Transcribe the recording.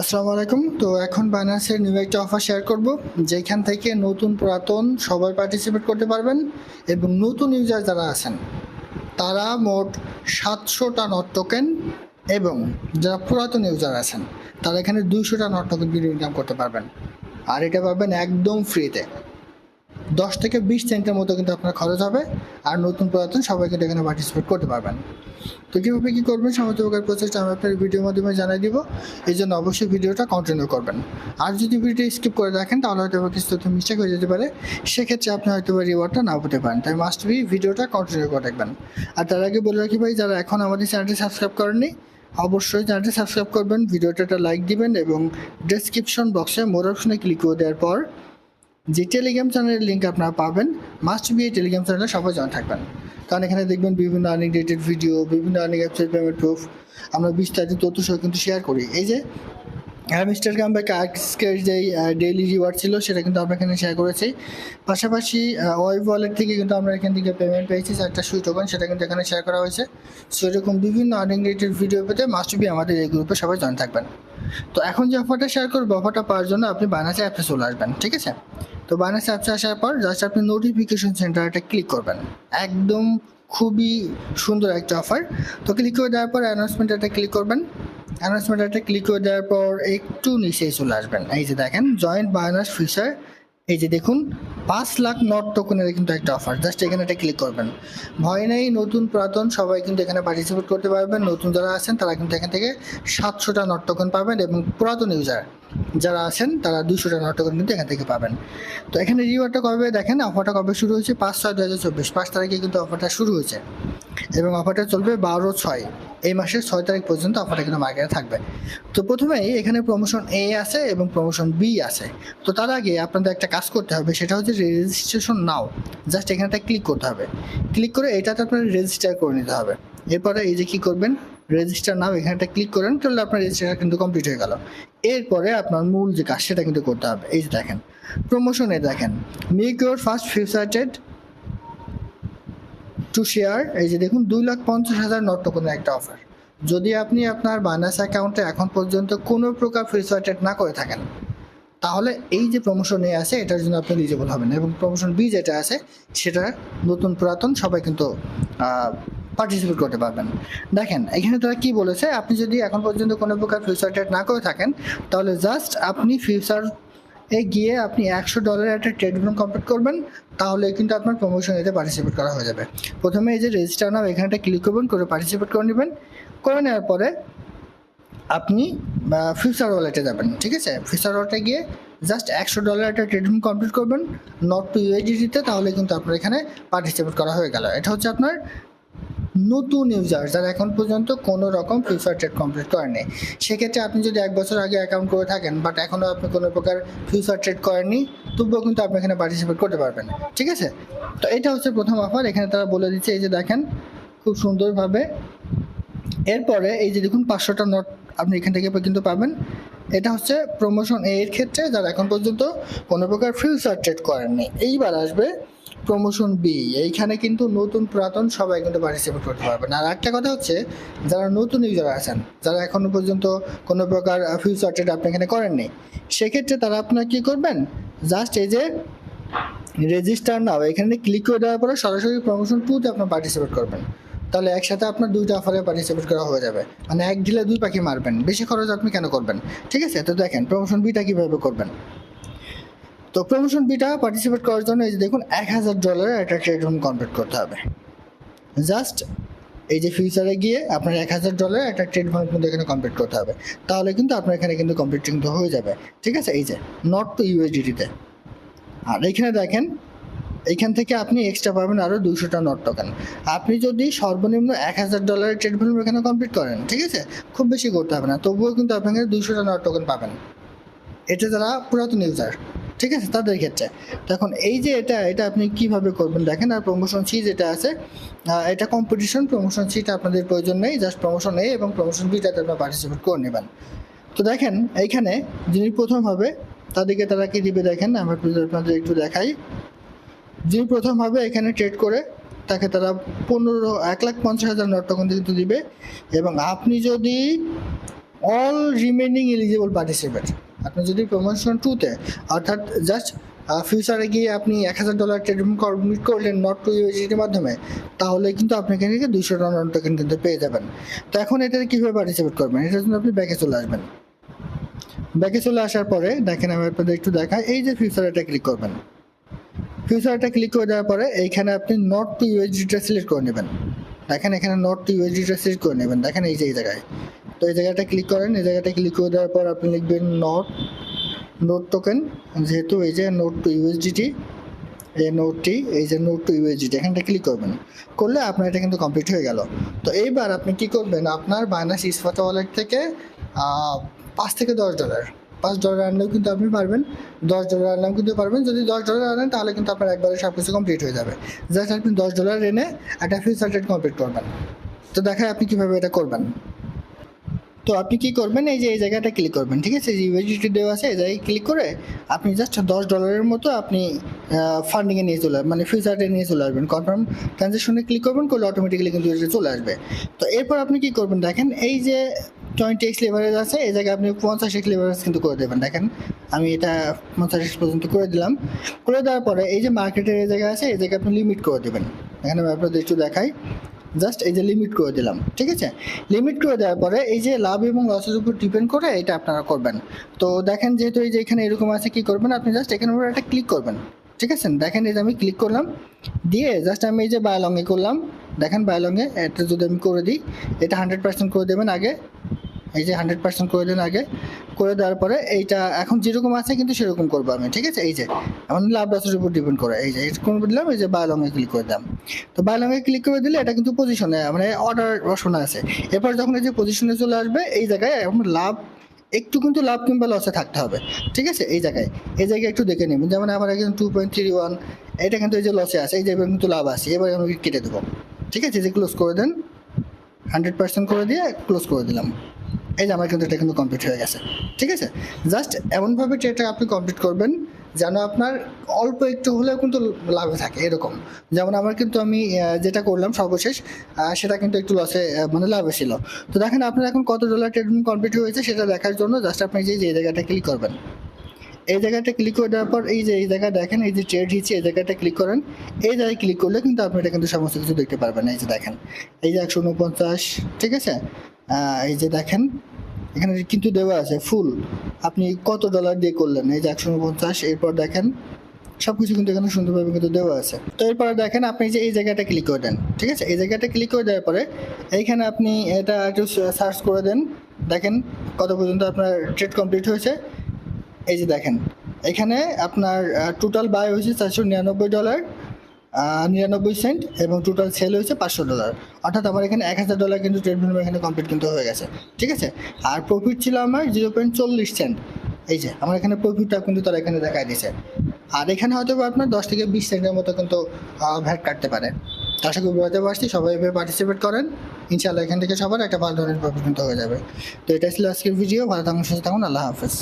আসসালামু আলাইকুম। তো এখন বাইন্যান্সের নিউ একটা অফার শেয়ার করব, যেখান থেকে নতুন পুরাতন সবাই পার্টিসিপেট করতে পারবেন এবং নতুন ইউজার যারা আছেন, তারা মোট সাতশোটা নট টোকেন এবং যারা পুরাতন ইউজার আছেন, তারা এখানে দুইশোটা নট টোকেন কিনে ইনকাম করতে পারবেন। আর এটা পাবেন একদম ফ্রিতে দশ থেকে বিশ সেন্টের মতো কিন্তু আপনার খরচ হবে, আর নতুন পুরাতন সবাই কিন্তু এখানে পার্টিসিপেট করতে পারবেন। তো কীভাবে কী করবেন? সমস্ত প্রকার প্রসেসটা আমি আপনার ভিডিওর মাধ্যমে জানাই দিব। এই জন্য অবশ্যই ভিডিওটা কন্টিনিউ করবেন। আর যদি ভিডিও স্কিপ করে দেখেন, তাহলে হয়তো কিছু তথ্য মিস্টেক হয়ে যেতে পারে। সেক্ষেত্রে আপনি হয়তো বা রিওয়ার্ডটা নাও পেতে পারেন। তাই মাস্ট বি ভিডিওটা কন্টিনিউ করে দেখবেন। আর তার আগে বলে রাখি ভাই, যারা এখন আমাদের চ্যানেলটি সাবস্ক্রাইব করেননি, অবশ্যই চ্যানেলটি সাবস্ক্রাইব করবেন ভিডিওটা একটা লাইক দিবেন এবং ডেসক্রিপশন বক্সে মোর অপশনে ক্লিক করে দেওয়ার পর যে টেলিগ্রাম চ্যানেলের লিঙ্ক আপনারা পাবেন মাস্ট বি এই টেলিগ্রাম চ্যানেলে সবাই জয়েন থাকবেন। কারণ এখানে দেখবেন বিভিন্ন আর্নিং রিলেটেড ভিডিও বিভিন্ন আর্নিং অ্যাপসের পেমেন্ট প্রুফ আমরা বিস্তারিত তথ্য সহ কিন্তু শেয়ার করি। এই যে মিস্টার কামব্যাক, আজকের যে ডেইলি রিওয়ার্ড ছিল সেটা কিন্তু আমরা এখানে শেয়ার করেছি। পাশাপাশি ওয়েব ওয়ালেট থেকে কিন্তু আমরা এখান থেকে পেমেন্ট পেয়েছি একটা সুই টোকন সেটা কিন্তু এখানে শেয়ার করা হয়েছে। সো এরকম বিভিন্ন আর্নিং রিলেটেড ভিডিও পেতে মাস্ট বি আমাদের এই গ্রুপে সবাই জয়েন থাকবেন। তো এখন যে অফারটা শেয়ার করব অফারটা পাওয়ার জন্য আপনি বানাসে অ্যাপে চলে আসবেন, ঠিক আছে? তো বানাসে অ্যাপসে আসার পর জাস্ট আপনি নোটিফিকেশন সেন্টারটা ক্লিক করবেন। একদম খুবই সুন্দর একটা অফার তো ক্লিক করে দেওয়ার পর অ্যানাউন্সমেন্টটা ক্লিক করবেন। অ্যানাউন্সমেন্টটা ক্লিক করে দেওয়ার পর একটু নিচে চলে আসবেন। এই যে দেখেন জয়েন্ট বায়ানার্স ফিচার এই যে দেখুন, পাঁচ লাখ নট টোকেনের কিন্তু একটা অফার জাস্ট এখানে একটা ক্লিক করবেন। ভয় নেই, নতুন পুরাতন, সবাই কিন্তু এখানে পার্টিসিপেট করতে পারবেন। নতুন যারা আছেন, তারা কিন্তু এখান থেকে সাতশোটা নট টোকেন পাবেন এবং পুরাতন ইউজার যারা আছেন, তারা দুশোটা নট টোকেন কিন্তু এখান থেকে পাবেন। তো এখানে রিওয়ার্ডটা কবে? দেখেন অফারটা কবে শুরু হয়েছে? পাঁচ ছয় দু হাজার চব্বিশ। পাঁচ তারিখে কিন্তু অফারটা শুরু হয়েছে। এবং অফারটা চলবে বারো ছয়। এই মাসের ছয় তারিখ পর্যন্ত অফারটা কিন্তু মার্কেটে থাকবে। তো প্রথমেই এখানে প্রমোশন এ আছে এবং প্রমোশন বি আছে। তো তার আগে আপনাদের একটা কাজ করতে হবে, সেটা হচ্ছে রেজিস্ট্রেশন নাও। জাস্ট এখানে একটা ক্লিক করতে হবে। ক্লিক করে এটাতে আপনার রেজিস্টার করে নিতে হবে। এরপরে এই যে কী করবেন? রেজিস্টার নাও, এখানে একটা ক্লিক করেন তাহলে আপনার রেজিস্ট্রেশন কিন্তু কমপ্লিট হয়ে গেল। এরপরে আপনার মূল যে কাজ, সেটা কিন্তু করতে হবে। এই যে দেখেন প্রমোশনে দেখেন। মেক ইউর ফার্স্ট ফিউচার ফিউচারেটেড টু শেয়ার এই যে দেখুন, দুই লাখ পঞ্চাশ হাজার নট টোকনের একটা অফার যদি আপনি আপনার বানাস অ্যাকাউন্টে এখন পর্যন্ত কোনো প্রকার ফিউচারেটেড না করে থাকেন, তাহলে এই যে প্রমোশন এ আছে, এটার জন্য আপনি এলিজিবল হবেন এবং প্রমোশন বি যেটা আছে, সেটা নতুন পুরাতন, সবাই কিন্তু পার্টিসিপেট করতে পারবেন। দেখেন, এখানে তারা কি বলেছে, আপনি যদি এখন পর্যন্ত কোনো প্রকার ফিউচার ট্রেড না করে থাকেন, তাহলে জাস্ট আপনি ফিউচার এ গিয়ে আপনি একশো ডলারের একটা ট্রেডমেন্ট কমপ্লিট করবেন, তাহলে কিন্তু আপনার প্রমোশন এতে পার্টিসিপেট করা হয়ে যাবে। প্রথমে এই যে রেজিস্টার নাম এখানে একটা ক্লিক করবেন, করে পার্টিসিপেট করে নেবেন। করে নেওয়ার পরে আপনি ফিউচার ওয়ালেটে যাবেন, ঠিক আছে? ফিউচার ওয়ালেটে গিয়ে জাস্ট একশো ডলার একটা ট্রিটমেন্ট কমপ্লিট করবেন নট টু ইউএসডিতে তাহলে কিন্তু আপনার এখানে পার্টিসিপেট করা হয়ে গেল। এটা হচ্ছে আপনার নতুন ইউজার যারা এখন পর্যন্ত কোনো রকম ফিউচার ট্রেড কমপ্লিট করেনি সেক্ষেত্রে আপনি যদি এক বছর আগে অ্যাকাউন্ট করে থাকেন বাট এখনও আপনি কোনো প্রকার ফিউচার ট্রেড করেননি, তবুও কিন্তু আপনি এখানে পার্টিসিপেট করতে পারবেন ঠিক আছে? তো এটা হচ্ছে প্রথম অফার এখানে তারা বলে দিচ্ছে, এই যে দেখেন, খুব সুন্দরভাবে। এরপরে এই যে দেখুন, পাঁচশোটা নোট আপনি এখান থেকে কিন্তু পাবেন। এটা হচ্ছে প্রমোশন এর ক্ষেত্রে যারা এখন পর্যন্ত কোনো প্রকার ফিউচার ট্রেড করেননি। এইবার আসবে প্রমোশন বি এইখানে কিন্তু নতুন পুরাতন সবাই কিন্তু পার্টিসিপেট করতে পারবেন আর একটা কথা হচ্ছে, যারা নতুন ইউজার আছেন, যারা এখনও পর্যন্ত কোনো প্রকার ফিউচার ট্রেড আপনি এখানে করেননি সেক্ষেত্রে তারা আপনার কী করবেন? জাস্ট এই যে রেজিস্টার নাও এখানে ক্লিক করে দেওয়ার পরে সরাসরি প্রমোশন টুতে আপনার পার্টিসিপেট করবেন। তাহলে একসাথে আপনার দুইটা অফারে পার্টিসিপেট করা হয়ে যাবে। মানে এক ঢিলে দুই পাখি মারবেন, বেশি খরচ আপনি কেন করবেন? ঠিক আছে? তো দেখেন প্রমোশন বিটা কীভাবে করবেন? তো প্রমোশন বিটা পার্টিসিপেট করার জন্য এই যে দেখুন, এক হাজার ডলারের একটা ট্রেড হোম কমপ্লিট করতে হবে। জাস্ট এই যে ফিউচারে গিয়ে আপনার এক হাজার ডলার একটা ট্রেড হোম কিন্তু এখানে কমপ্লিট করতে হবে। তাহলে কিন্তু আপনার এখানে কিন্তু কমপ্লিট কিন্তু হয়ে যাবে। ঠিক আছে? এই যে নট টু ইউএসডিটিতে আর এখানে দেখেন এইখান থেকে আপনি এক্সট্রা পাবেন আরও দুশোটা নট টোকেন আপনি যদি সর্বনিম্ন এক হাজার ডলারের ট্রেড ভ্যালু এখানে কমপ্লিট করেন, ঠিক আছে? খুব বেশি করতে হবে না। তবুও কিন্তু আপনি এখানে দুশোটা নট টোকেন পাবেন। এটা যারা পুরাতন ইউজার ঠিক আছে? তাদের ক্ষেত্রে। এখন এই যে এটা এটা আপনি কীভাবে করবেন দেখেন, আর প্রমোশন সি যেটা আছে এটা কম্পিটিশন প্রমোশন সিটা আপনাদের প্রয়োজন নেই জাস্ট প্রমোশন এ এবং প্রমোশন বিটাতে আপনার পার্টিসিপেট করে নেবেন। তো দেখেন, এইখানে যিনি প্রথম হবে, তাদেরকে তারা কি দিবে দেখেন একটু- আপনাদের একটু দেখাই। যিনি প্রথম হবে, এখানে ট্রেড করে, তাকে তারা পনেরো, এক লাখ পঞ্চাশ হাজার নট টোকেন কিন্তু দিবে। এবং আপনি যদি অল রিমেনিং এলিজিবল পার্টিসিপেট আপনি যদি প্রমোশন টুতে অর্থাৎ জাস্ট ফিউচারে গিয়ে আপনি এক হাজার ডলার ট্রেড কমপ্লিট করলেন নট টু ইউএসডিটির মাধ্যমে, তাহলে কিন্তু আপনি এখান দুইশো ডলার টোকেন কিন্তু পেয়ে যাবেন। তো এখন এটাতে কীভাবে পার্টিসিপেট করবেন? এটার জন্য আপনি ব্যাকে চলে আসবেন। ব্যাকে চলে আসার পরে, দেখেন আমি আপনাদের একটু দেখাই, এই যে ফিউচার এটা ক্লিক করবেন। ফিউচারটা ক্লিক করে দেওয়ার পরে, এইখানে আপনি নট টু ইউএসডিটা সিলেক্ট করে নেবেন। দেখেন এখানে নট টু ইউএসডিটা সিলেক্ট করে নেবেন। দেখেন এই যে, এই জায়গায়। তো এই জায়গাটা ক্লিক করেন, এই জায়গাটা ক্লিক করে দেওয়ার পর আপনি লিখবেন নোট নোট টোকেন যেহেতু এই যে নোট টু ইউএসডিটি এই নোটটি এই যে নোট টু ইউএসডিটি এখানটা ক্লিক করবেন। করলে আপনার এটা কিন্তু কমপ্লিট হয়ে গেল। তো এইবার আপনি কি করবেন, আপনার বাইনাস ইসফাতা ওয়ালেট থেকে পাঁচ থেকে দশ ডলার পাঁচ ডলার আনলেও কিন্তু আপনি পারবেন, দশ ডলার আনলেও কিন্তু পারবেন। যদি দশ ডলার আনেন, তাহলে কিন্তু আপনার একবারে সব কিছু কমপ্লিট হয়ে যাবে। জাস্ট আপনি দশ ডলার এনে একটা ফিউচার ট্রেড কমপ্লিট করবেন। তো দেখায় আপনি কীভাবে এটা করবেন। তো আপনি কি করবেন? এই যে, এই জায়গাটা ক্লিক করবেন, ঠিক আছে? ইউএসডিটি দেওয়া আছে, এই জায়গায় ক্লিক করে আপনি জাস্ট দশ ডলারের মতো আপনি ফান্ডিংয়ে নিয়ে চলে মানে ফিউচারে নিয়ে চলে আসবেন। কনফার্ম ট্রানজেকশনে ক্লিক করবেন, করলে অটোমেটিক্যালি কিন্তু এটা চলে আসবে। তো এরপর আপনি কি করবেন দেখেন, এই যে টোয়েন্টি এক্স লেভারেজ আছে, এই জায়গায় আপনি পঞ্চাশ এক্স লেভারেজ কিন্তু করে দেবেন। দেখেন, আমি এটা পঞ্চাশ এক্স পর্যন্ত করে দিলাম। করে দেওয়ার পরে এই যে মার্কেটের এই জায়গা আছে, এই জায়গায় আপনি লিমিট করে দেবেন। এখানে আমি আপনাদের একটু দেখাই। জাস্ট এই যে লিমিট করে দিলাম, ঠিক আছে? লিমিট করে দেওয়ার পরে এই যে লাভ এবং লসের উপর ডিপেন্ড করে এটা আপনারা করবেন। তো দেখেন যেহেতু এই যে এখানে এরকম আছে, কি করবেন আপনি জাস্ট এখানে উপর একটা ক্লিক করবেন, ঠিক আছে? দেখেন এই যে আমি ক্লিক করলাম, দিয়ে জাস্ট আমি এই যে বায়োলংয়ে করলাম। দেখেন বায়োলংয়ে এটা যদি আমি করে দিই, এটা হান্ড্রেড পার্সেন্ট করে দেবেন আগে। এই যে হান্ড্রেড পার্সেন্ট করে দিন আগে, করে দেওয়ার পরে এইটা এখন যেরকম আছে কিন্তু সেরকম করব আমি, ঠিক আছে? এই যে, আমার লাভ লসের উপর ডিপেন্ড করে, এই যে, এরকম দিলাম এই যে বায়োলংয়ে ক্লিক করে দিলাম। তো বায়োলংয়ে ক্লিক করে দিলে এটা কিন্তু পজিশনে মানে অর্ডার বসানো আছে। এরপর যখন এই যে পজিশনে চলে আসবে, এই জায়গায় এখন লাভ, একটু কিন্তু লাভ কিংবা লসে থাকতে হবে, ঠিক আছে? এই জায়গায় এই জায়গায় একটু দেখে নেবেন। যেমন আমার এখানে টু পয়েন্ট থ্রি ওয়ান এটা কিন্তু এই যে লসে আছে, এই যে এবার কিন্তু লাভ আছে, এবার আমি কেটে দেবো, ঠিক আছে? যে ক্লোজ করে দেন হান্ড্রেড পার্সেন্ট করে দিয়ে ক্লোজ করে দিলাম। এই যে আমার কিন্তু এটা কিন্তু কমপ্লিট হয়ে গেছে। ঠিক আছে? জাস্ট এমনভাবে ট্রেডটা আপনি কমপ্লিট করবেন, যেন আপনার অল্প একটু হলেও কিন্তু লাভে থাকে, এরকম। যেমন আমার কিন্তু আমি যেটা করলাম সর্বশেষ সেটা কিন্তু একটু লসে মানে লাভে ছিল। তো দেখেন আপনার এখন কত ডলার ট্রেড কমপ্লিট হয়েছে সেটা দেখার জন্য জাস্ট আপনি যে যে জায়গাটা ক্লিক করবেন। এই জায়গাটা ক্লিক করে দেওয়ার পর এই যে, এই জায়গা দেখেন, এই যে ট্রেড হিচ্ছে এই জায়গাটা ক্লিক করেন। এই জায়গায় ক্লিক করলে কিন্তু আপনি এটা কিন্তু সমস্ত কিছু দেখতে পারবেন। এই যে দেখেন, এই যে একশো উনপঞ্চাশ, ঠিক আছে? এই যে দেখেন এখানে কিন্তু দেওয়া আছে ফুল। আপনি কত ডলার দিয়ে করলেন? এই যে একশো উনপঞ্চাশ এরপর দেখেন সব কিছু কিন্তু এখানে সুন্দরভাবে কিন্তু দেওয়া আছে। তো এরপরে দেখেন, আপনি যে এই জায়গাটা ক্লিক করে দেন, ঠিক আছে? এই জায়গাটা ক্লিক করে দেওয়ার পরে, এইখানে আপনি এটা একটু সার্চ করে দেন। দেখেন, কত পর্যন্ত আপনার ট্রেড কমপ্লিট হয়েছে। এই যে দেখেন, এখানে আপনার টোটাল বাই হয়েছে চারশো নিরানব্বই ডলার নিরানব্বই সেন্ট এবং টোটাল সেল হয়েছে পাঁচশো ডলার অর্থাৎ আমার এখানে এক হাজার ডলার কিন্তু ট্রেড ভ্যালু এখানে কমপ্লিট কিন্তু হয়ে গেছে। ঠিক আছে? আর প্রফিট ছিল আমার জিরো পয়েন্ট চল্লিশ সেন্ট। এই যে, আমার এখানে প্রফিটটা কিন্তু তারা এখানে দেখাই দিয়েছে। আর এখানে হয়তো আপনার দশ থেকে বিশ সেন্টের মতো কিন্তু ভ্যাট কাটতে পারে। আশা করি বোঝাতে পারছি, সবাই এভাবে পার্টিসিপেট করেন। ইনশাআল্লাহ এখান থেকে সবার একটা ভালো ধরনের প্রফিট কিন্তু হয়ে যাবে। তো এটা ছিল আজকের ভিডিও ভালো থাকুন, সুস্থ থাকুন। আল্লাহ হাফেজ।